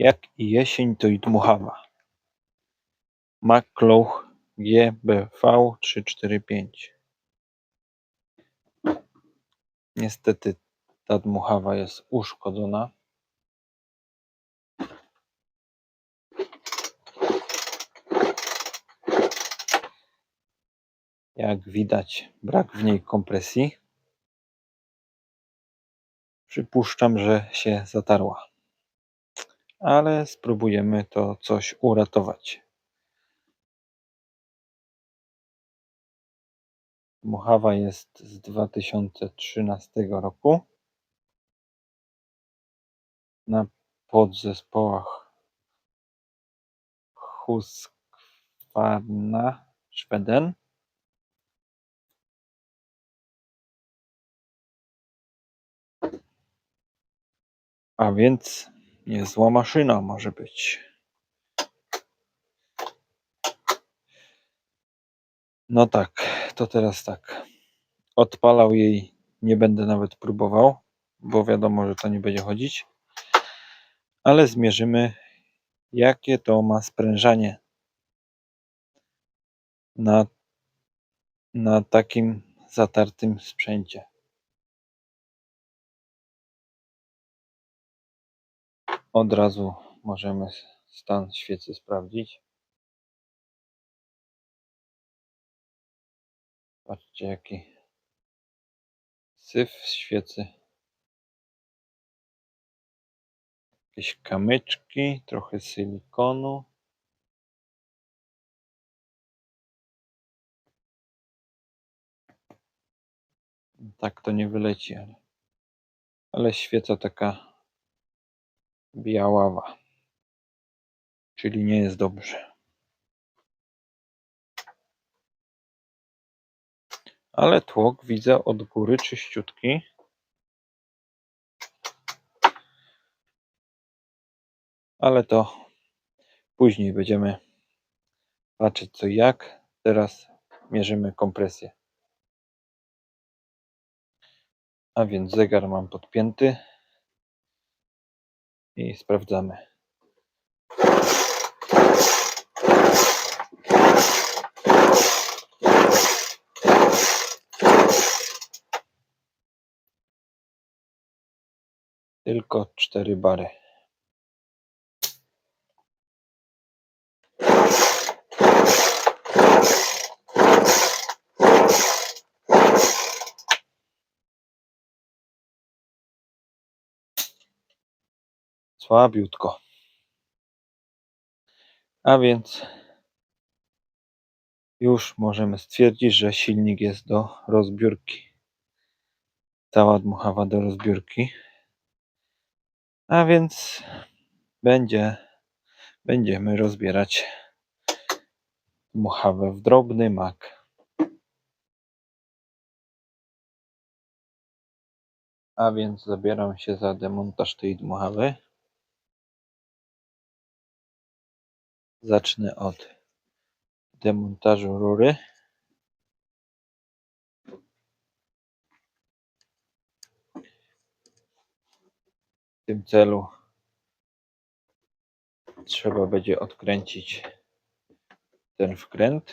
Jak i jesień, to i dmuchawa. McClough GBV 345 Niestety ta dmuchawa jest uszkodzona. Jak widać, brak w niej kompresji. Przypuszczam, że się zatarła. Ale spróbujemy to coś uratować. Dmuchawa jest z 2013 roku. Na podzespołach Husqvarna Schweden. A więc niezła maszyna może być. No tak, to teraz tak. Odpalał jej nie będę nawet próbował, bo wiadomo, że to nie będzie chodzić. Ale zmierzymy, jakie to ma sprężanie na, na takim zatartym sprzęcie. Od razu możemy stan świecy sprawdzić. Patrzcie jaki syf świecy. Jakieś kamyczki, trochę silikonu. Tak to nie wyleci, ale, ale świeca taka biaława. Czyli nie jest dobrze. Ale tłok widzę od góry czyściutki. Ale to później będziemy patrzeć co jak. Teraz mierzymy kompresję. A więc zegar mam podpięty i sprawdzamy. Tylko cztery bary. Słabiutko. A więc już możemy stwierdzić, że silnik jest do rozbiórki. Cała dmuchawa do rozbiórki. A więc będzie, będziemy rozbierać dmuchawę w drobny mak. A więc zabieram się za demontaż tej dmuchawy. Zacznę od demontażu rury. W tym celu trzeba będzie odkręcić ten wkręt.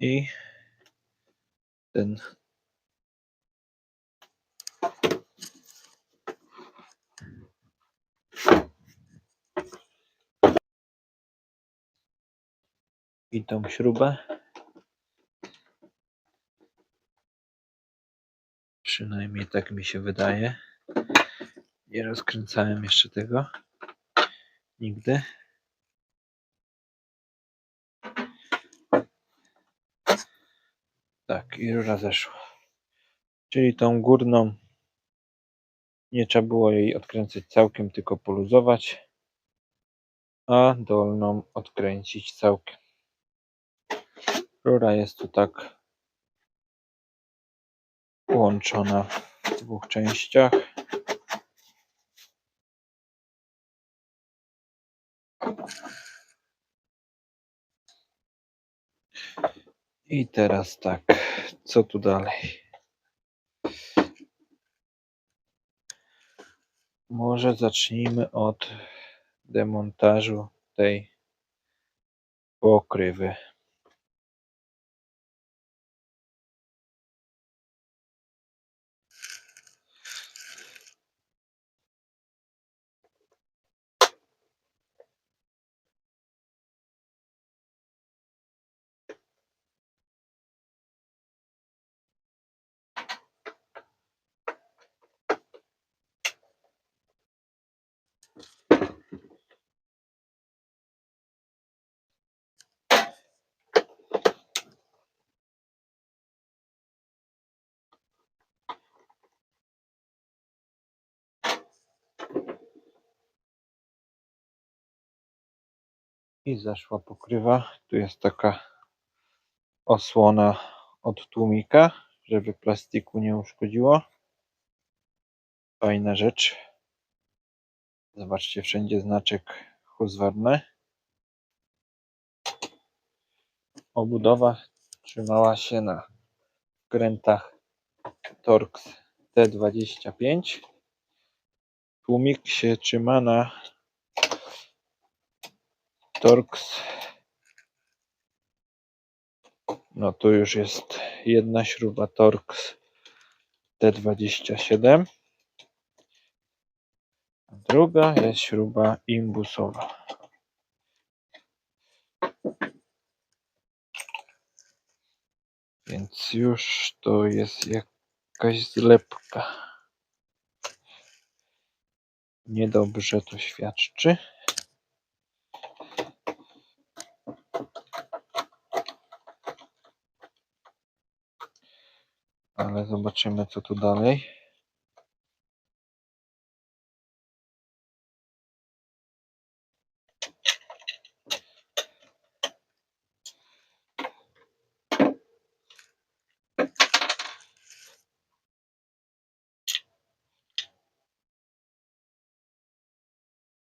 I ten i tą śrubę. Przynajmniej tak mi się wydaje. Nie rozkręcałem jeszcze tego. Nigdy. Tak, i rura zeszła. Czyli tą górną nie trzeba było jej odkręcać całkiem, tylko poluzować, a dolną odkręcić całkiem. Rura jest tu tak łączona w dwóch częściach. I teraz tak, co tu dalej? Może zacznijmy od demontażu tej pokrywy. I zeszła pokrywa. Tu jest taka osłona od tłumika, żeby plastiku nie uszkodziło. Fajna rzecz. Zobaczcie, wszędzie znaczek Husqvarna. Obudowa trzymała się na wkrętach Torx T25. Tłumik się trzyma na Torx. No tu już jest jedna śruba Torx T27. a Druga jest śruba imbusowa. Więc już to jest jakaś zlepka. Niedobrze to świadczy. Ale zobaczymy co tu dalej.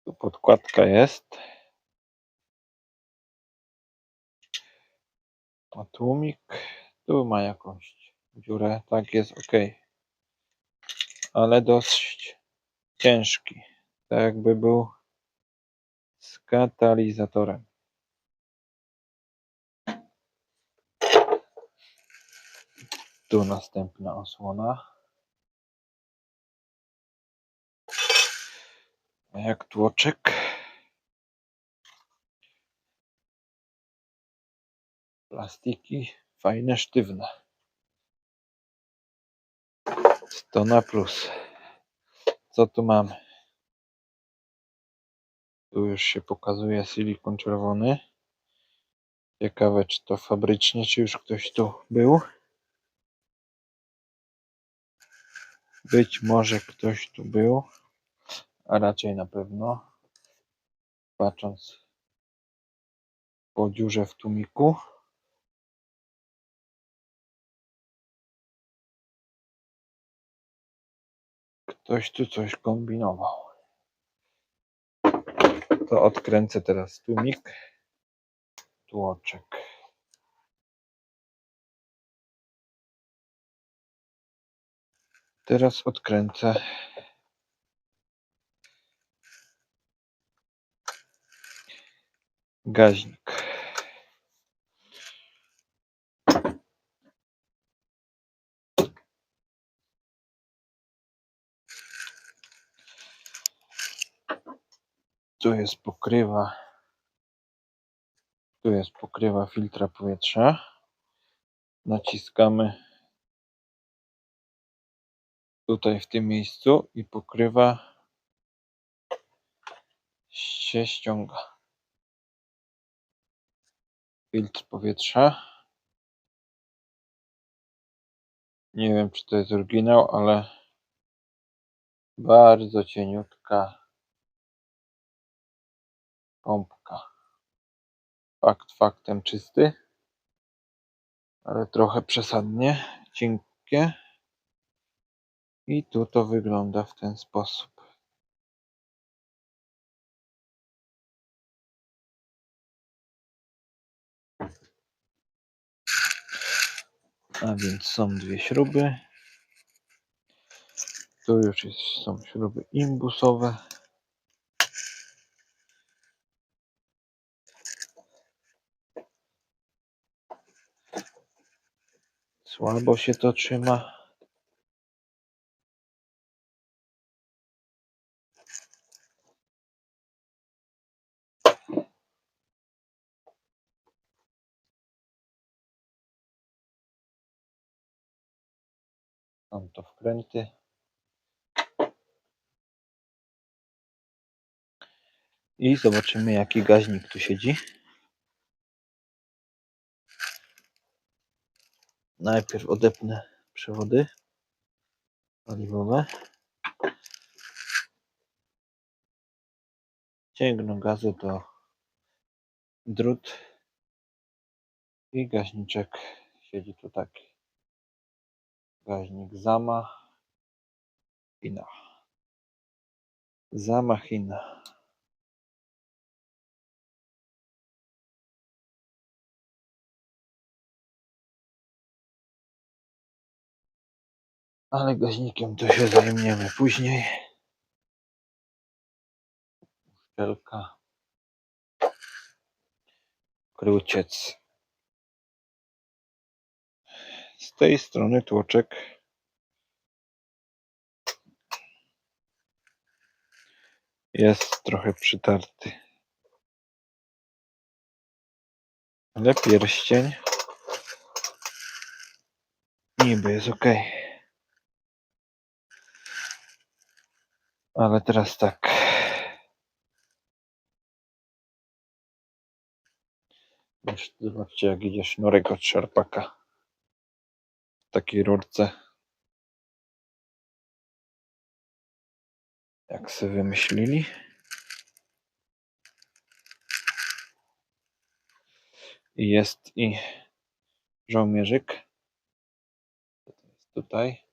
Tu podkładka jest. A tłumik tu ma jakąś dziurę. Tak jest ok. Ale dość ciężki. Tak jakby był z katalizatorem. Tu następna osłona. Jak tłoczek. Plastiki fajne, sztywne. 100 na plus. Co tu mamy? Tu już się pokazuje silikon czerwony. Ciekawe, czy to fabrycznie, czy już ktoś tu był. Być może ktoś tu był, a raczej na pewno. Patrząc po dziurze w tłumiku. Ktoś tu coś kombinował. To odkręcę teraz tłumik. Tłoczek. Teraz odkręcę gaźnik. Tu jest pokrywa. Tu jest pokrywa filtra powietrza. Naciskamy tutaj w tym miejscu i pokrywa się ściąga. Filtr powietrza. Nie wiem, czy to jest oryginał, ale bardzo cieniutka pompka. Fakt faktem czysty, ale trochę przesadnie cienkie. I tu to wygląda w ten sposób. A więc są dwie śruby. Tu już jest, są śruby imbusowe. Słabo się to trzyma. Są to wkręty. I zobaczymy jaki gaźnik tu siedzi. Najpierw odepnę przewody paliwowe. Ciągną gazy to drut i gaźniczek siedzi tu taki. Gaźnik Zama Ina. Zamachina. Ale gaźnikiem to się zajmiemy później. Uszczelka. Kruciec. Z tej strony tłoczek jest trochę przytarty. Ale pierścień niby jest ok. Ale teraz tak. Już zobaczcie jak idzie sznurek od szarpaka. W takiej rurce. Jak sobie wymyślili. I jest i żołnierzyk. Tutaj.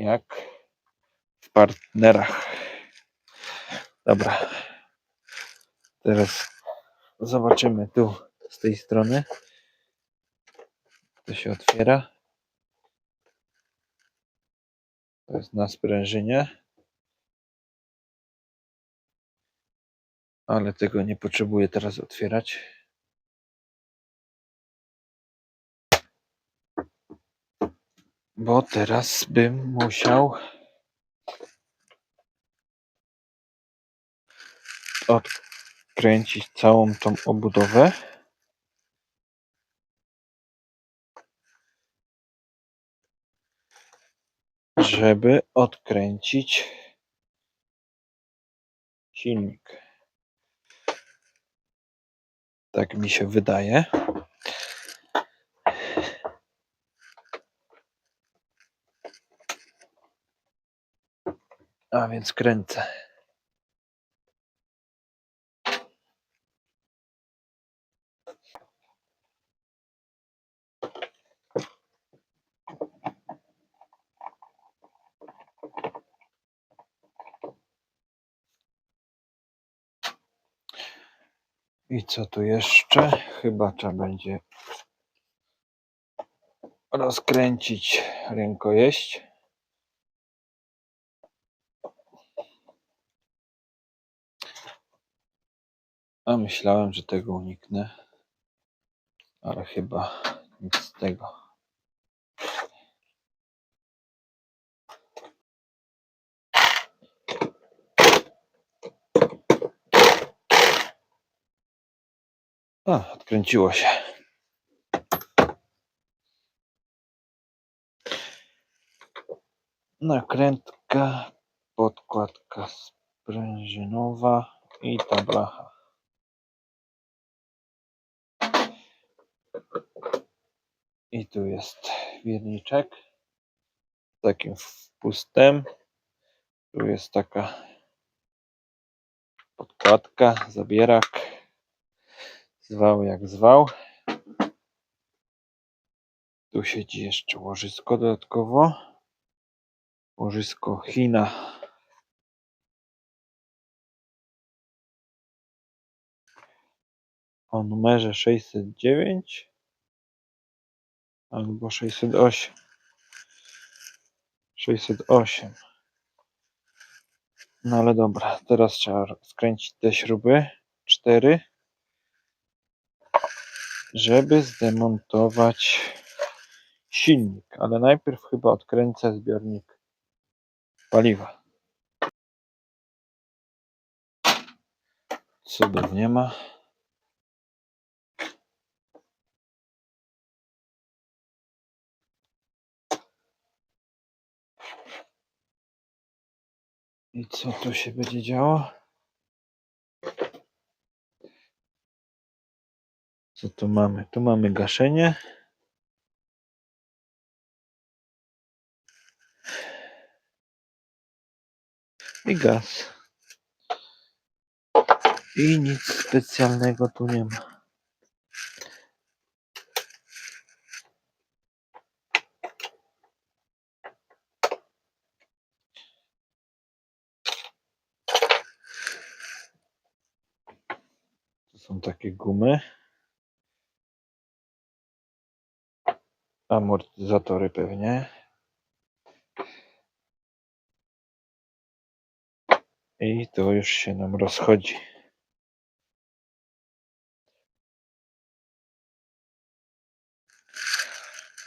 Jak w partnerach. Dobra. Teraz zobaczymy tu z tej strony. To się otwiera. To jest na sprężynie. Ale tego nie potrzebuję teraz otwierać. Bo teraz bym musiał odkręcić całą tą obudowę. Żeby odkręcić silnik. Tak mi się wydaje. A więc kręcę. I co tu jeszcze? Chyba trzeba będzie rozkręcić rękojeść. A myślałem, że tego uniknę. Ale chyba nic z tego. A, odkręciło się. Nakrętka, podkładka sprężynowa i ta blacha. I tu jest wierniczek z takim wpustem. Tu jest taka podkładka, zabierak. Zwał jak zwał. Tu siedzi jeszcze łożysko dodatkowo. Łożysko China. O numerze 609. albo 608. 608. No ale dobra, teraz trzeba skręcić te śruby. 4. Żeby zdemontować silnik. Ale najpierw chyba odkręcę zbiornik paliwa. Cudów nie ma. I co tu się będzie działo? Co tu mamy? Tu mamy gaszenie. I gaz. I nic specjalnego tu nie ma. Są takie gumy. Amortyzatory pewnie. I to już się nam rozchodzi.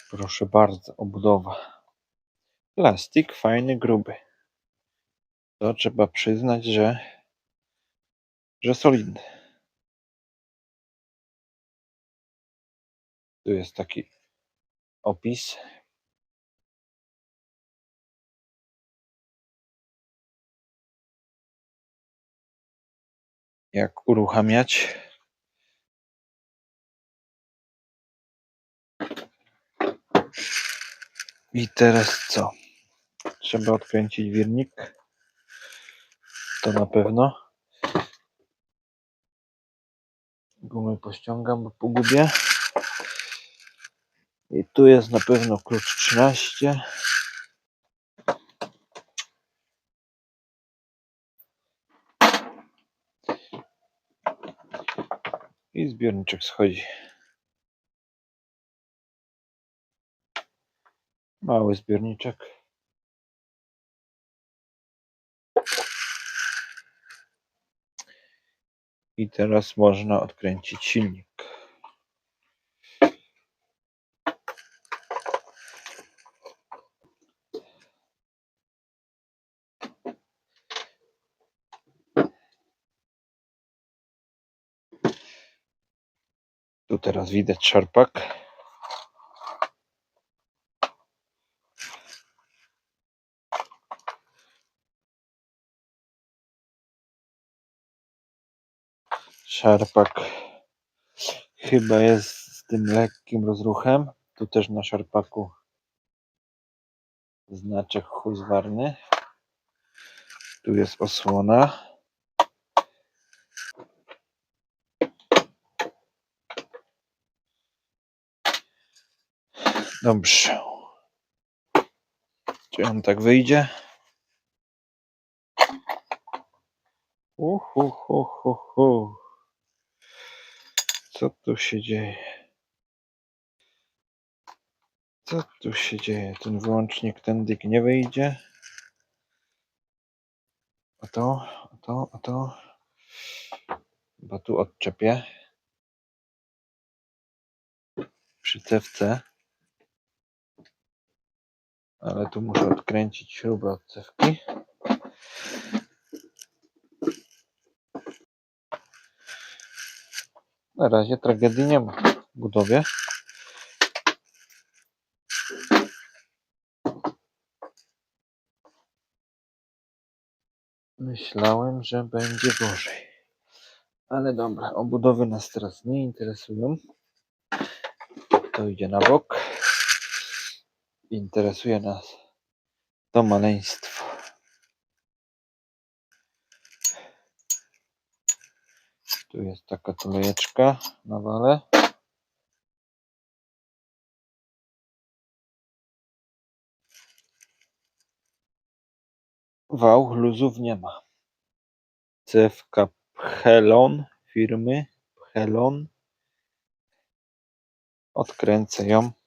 Proszę bardzo, obudowa. Plastik fajny, gruby. To trzeba przyznać, że, że solidny. Tu jest taki opis. Jak uruchamiać. I teraz co? Trzeba odkręcić wirnik. To na pewno. Gumy pościągam, bo pogubię. I tu jest na pewno klucz 13. I zbiorniczek schodzi. Mały zbiorniczek. I teraz można odkręcić silnik. Tu teraz widać szarpak. Szarpak chyba jest z tym lekkim rozruchem. Tu też na szarpaku znaczek huzwarny. Tu jest osłona. Dobrze. Czy on tak wyjdzie? Uhu, hu, hu, hu. Co tu się dzieje? Co tu się dzieje? Ten wyłącznik, ten dyk nie wyjdzie. A to, a to, a to. Bo tu odczepię. Przy cewce. Ale tu muszę odkręcić śrubę od cewki. Na razie tragedii nie ma w budowie. Myślałem, że będzie gorzej. Ale dobra, obudowy nas teraz nie interesują. To idzie na bok. Interesuje nas to maleństwo. Tu jest taka tulejeczka na wale. Wał luzów nie ma. Cewka Phelon firmy Phelon. Odkręcę ją.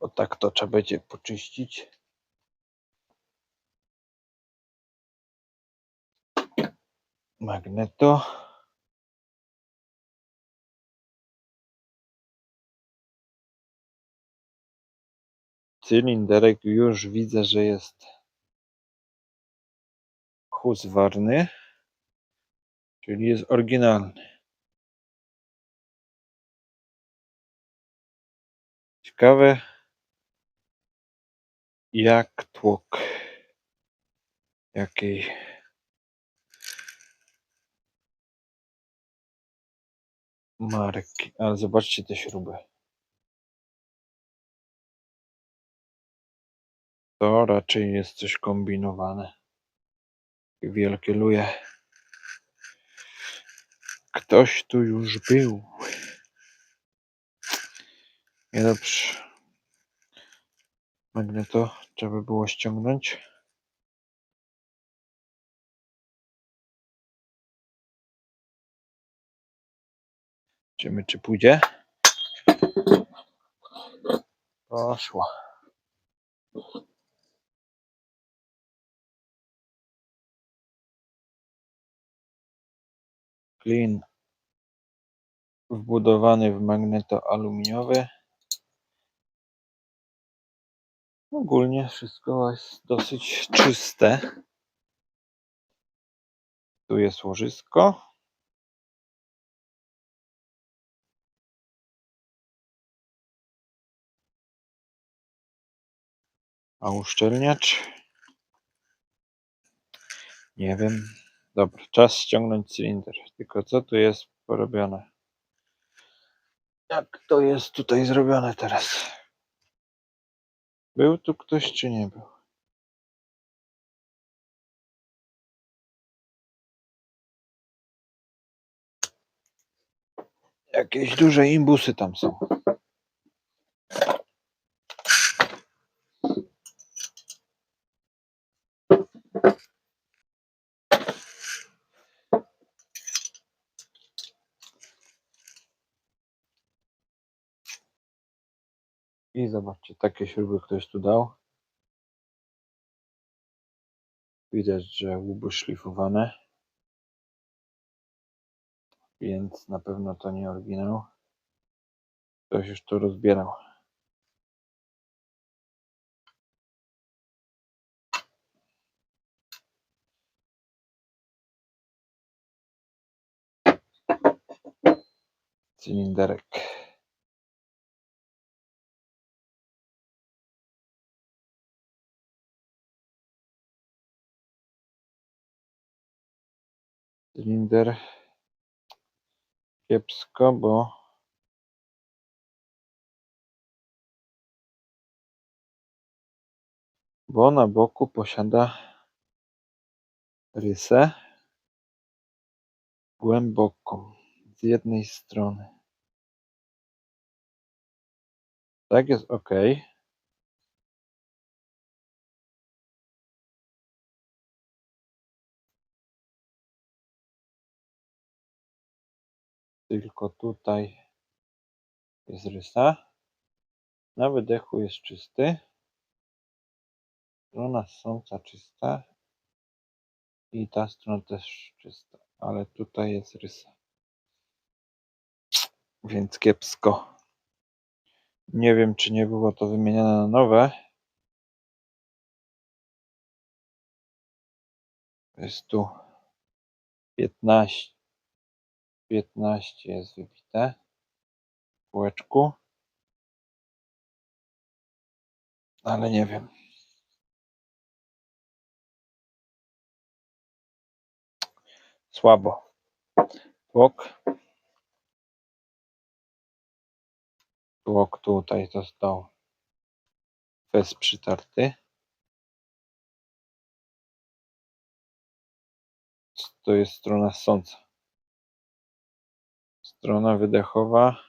Bo tak to trzeba będzie poczyścić. Magneto. Cylinderek już widzę, że jest huswarny, czyli jest oryginalny. Ciekawe jak tłok jakiej marki, ale zobaczcie te śruby. To raczej jest coś kombinowane. Wielkie luje. Ktoś tu już był. Niedobrze. Magneto trzeba by było ściągnąć. Zobaczymy, czy pójdzie. Poszło. Klin wbudowany w magneto aluminiowy. Ogólnie wszystko jest dosyć czyste. Tu jest łożysko. A uszczelniacz? Nie wiem. Dobra, czas ściągnąć cylinder. Tylko co tu jest porobione? Jak to jest tutaj zrobione teraz? Był tu ktoś czy nie był? Jakieś duże imbusy tam są. I zobaczcie, takie śruby ktoś tu dał. Widać, że łuby szlifowane. Więc na pewno to nie oryginał. Ktoś już to rozbierał. Cylinderek. Cylinder kiepsko, bo bo na boku posiada rysę głęboką z jednej strony. Tak jest ok. Tylko tutaj jest rysa. Na wydechu jest czysty. Strona sąca czysta. I ta strona też czysta. Ale tutaj jest rysa. Więc kiepsko. Nie wiem, czy nie było to wymienione na nowe. Jest tu 15. 15 jest wybite w kółeczku. Ale nie wiem. Słabo. Tłok. Tłok tutaj został fez przytarty. To jest strona sąca. Strona wydechowa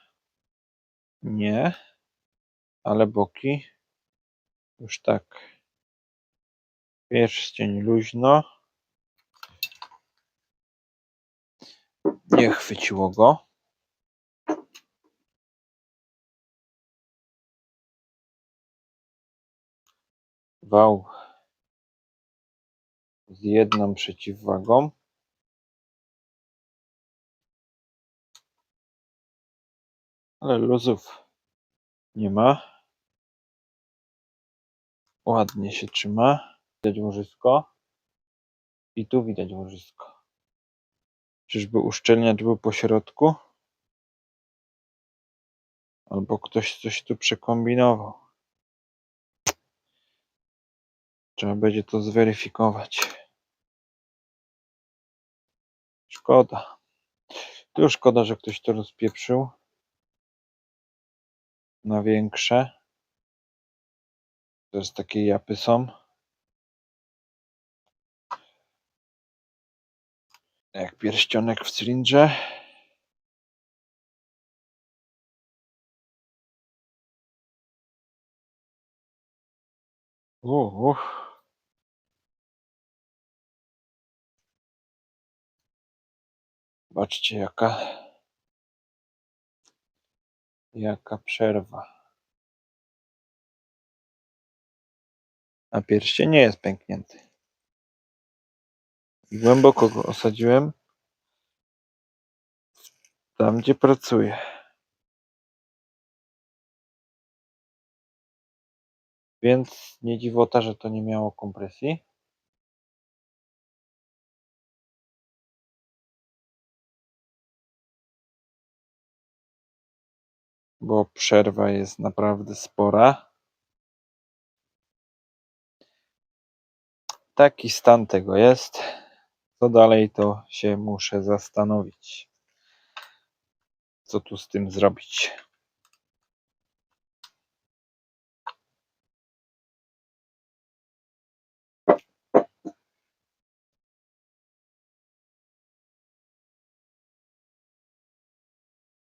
nie, ale boki już tak. Pierścień luźno. Nie chwyciło go. wał z jedną przeciwwagą. Ale luzów nie ma. Ładnie się trzyma. Widać łożysko. I tu widać łożysko. Czyżby uszczelniacz był po środku? Albo ktoś coś tu przekombinował. Trzeba będzie to zweryfikować. Szkoda. Tu szkoda, że ktoś to rozpieprzył. Na większe. Teraz takie japy są. Jak pierścionek w cylindrze. Uh, Zobaczcie jaka jaka przerwa. A pierścień nie jest pęknięty. Głęboko go osadziłem. Tam gdzie pracuję. Więc nie dziwota, że to nie miało kompresji. Bo przerwa jest naprawdę spora. Taki stan tego jest. Co dalej, to się muszę zastanowić. Co tu z tym zrobić?